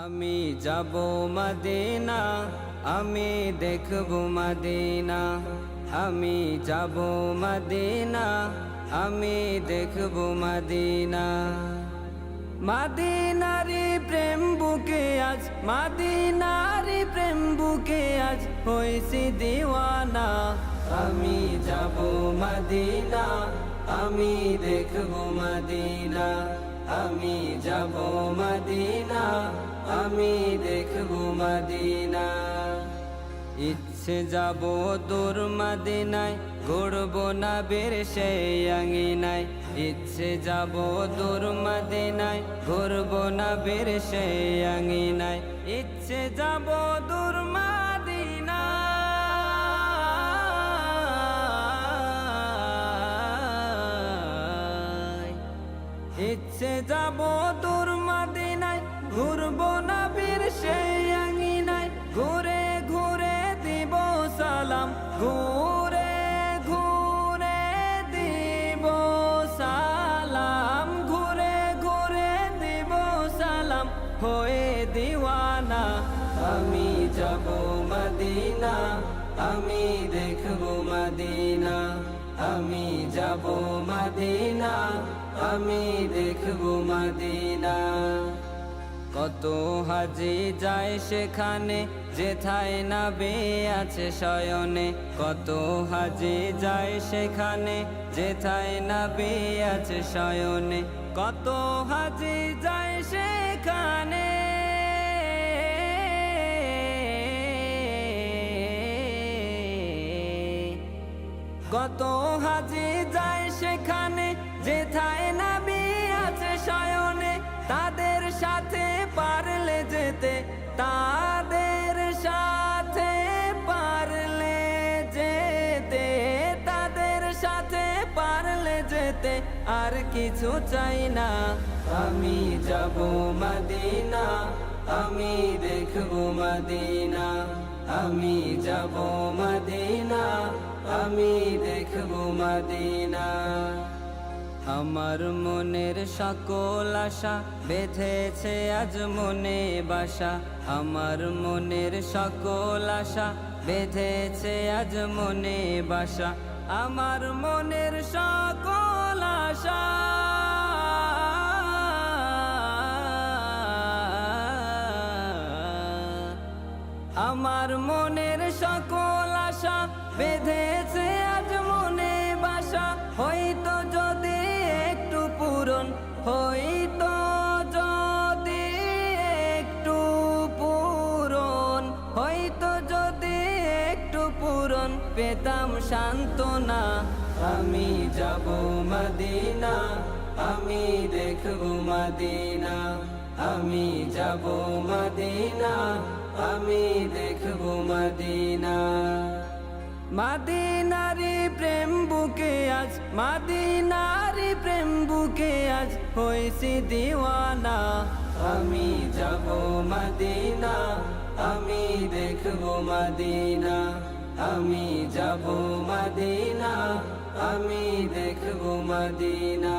আমি যাব মদিনা, আমি দেখব মদিনা। আমি যাব মদিনা, আমি দেখব মদিনা। মাদিনারি প্রেম বুকে আজ, মাদিনারি প্রেম বুকে আজ হয়েছি দিওয়ানা। আমি যাব মদিনা, আমি দেখব মদিনা। আমি যাব মদিনা, আমি দেখব মদিনা। ইচ্ছে যাব দূর মদিনায় গড়ব না বের সেই আঙিনায়। ইচ্ছে যাব দূর মদিনায়, ঘুরব না বের সেই আঙিনায়। ইচ্ছে যাব দূর মদিনায় ইচ্ছে যাব দূর মদিনায়, ঘুরবো না বীর সেই আঙিনায়। ঘুরে ঘুরে দিব সালাম, ঘুরে ঘুরে দিব সালাম, ঘুরে ঘুরে দিব সালাম। হয়ে দিওয়ানা, আমি যাব মদিনা, আমি দেখব মদিনা। আমি যাব মদিনা, আমি দেখব মদিনা। কত হাজি যায় সেখানে, যেথায় না বে আছে শয়নে। কত হাজি যায় সেখানে, যেথায় না বে আছে শয়নে। কত হাজি যায় সেখানে। কত হাজি যায় সেখানে যে যেথায় নাবি আছে শয়নে, তাদের সাথে পারলে যেতে, তাদের সাথে পারলে যেতে, তাদের সাথে পারলে যেতে, আর কিছু চাই না। আমি যাব মদিনা, আমি দেখব মদিনা, আমি যাব মদিনা। আমি দেখব মদিনা। আমার মনের সকল আশা বেঁধেছে আজ মনে বাসা। আমার মনের সকল আশা বেঁধেছে আজ মনে বাসা। আমার মনের সকল আশা আমার মনের সকল আশা বেঁধেছে আজ মনে বাসা। হয়তো যদি একটু পূরণ, হয়তো যদি একটু পূরণ, হয়তো যদি একটু পূরণ, পেতাম সান্ত্বনা। আমি যাব মদিনা, আমি দেখব মদিনা। আমি যাব মদিনা আমি দেখব মদিনা। মাদিনারি প্রেম বুকে আজ, মাদিনারি প্রেম বুকে আজ হয়েছি দিওয়ানা। আমি যাব মদিনা, আমি দেখব মদিনা। আমি যাব মদিনা, আমি দেখব মদিনা।